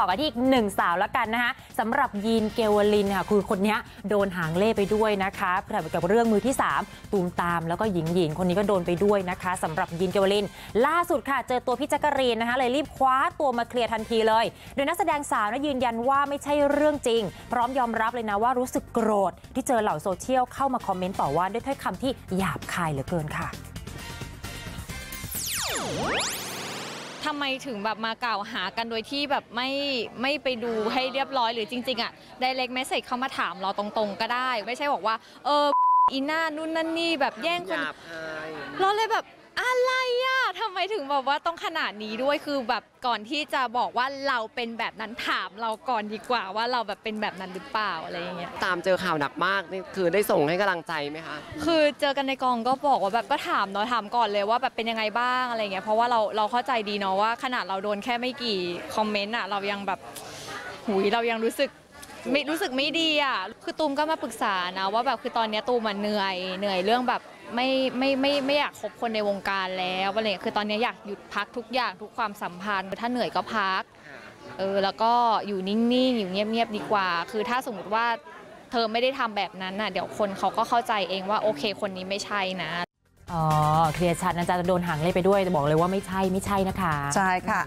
ต่อกันที่อีกหนึ่งสาวแล้วกันนะคะสำหรับยีนเกวลินค่ะคือคนนี้โดนหางเล่ไปด้วยนะคะเกี่ยวกับเรื่องมือที่ 3 ตูมตามแล้วก็หญิงหญิงคนนี้ก็โดนไปด้วยนะคะสำหรับยีนเกวลิน ล่าสุดค่ะ เจอตัวพี่แจ๊กกะรีนนะคะเลยรีบคว้าตัวมาเคลียร์ทันทีเลย โดยนักแสดงสาวนะยืนยันว่าไม่ใช่เรื่องจริง พร้อมยอมรับเลยนะว่ารู้สึกโกรธ ที่เจอเหล่าโซเชียลเข้ามาคอมเมนต์ต่อว่าด้วยถ้อยคำที่หยาบคายเหลือเกินค่ะ ทำไมถึงแบบมากล่าวหากันโดยที่แบบไม่ไม่ไปดูให้เรียบร้อยหรือจริง ๆ อะไดเ c กเมสเซจเข้ามาถามเราตรงๆ ก็ได้ ไม่ใช่บอกว่า เอออีน่านู่นนั่นนี่แบบแย่งหคนยาบคายเราเลยแบบอะไรอะทำไมถึงแบบว่าต้องขนาดนี้ด้วยคือแบบก่อนที่จะบอกว่าเราเป็นแบบนั้นถามเราก่อนดีกว่าว่าเราแบบเป็นแบบนั้นหรือเปล่าอะไรอย่างเงี้ยตามเจอข่าวหนักมากนี่คือได้ส่งให้กำลังใจไหมคะ คือเจอกันในกองก็บอกว่าแบบก็ถามเนาะถามก่อนเลยว่าแบบเป็นยังไงบ้างอะไรเงี้ยเพราะว่าเราเราเข้าใจดีเนาะว่าขนาดเราโดนแค่ไม่กี่คอมเมนต์อะเรายังแบบหุยเรายังรู้สึก ไม่รู้สึกไม่ดีอะคือตูมก็มาปรึกษานะว่าแบบคือตอนเนี้ยตูมมันเหนื่อยเหนื่อยเรื่องแบบไม่ไม่ไม่ไม่อยากคบคนในวงการแล้วอะไรเงี้ยคือตอนเนี้ยอยากหยุดพักทุกอย่างทุกความสัมพันธ์ถ้าเหนื่อยก็พักเออแล้วก็อยู่นิ่งๆอยู่เงียบๆดีกว่า คือถ้าสมมติว่าเธอไม่ได้ทำแบบนั้นน่ะเดี๋ยวคนเขาก็เข้าใจเองว่าโอเค คนนี้ไม่ใช่นะอ๋อเคลียร์ชัดนะจ๊ะโดนหางเล่ไปด้วยจะบอกเลยว่าไม่ใช่ไม่ใช่นะคะ ใช่ค่ะ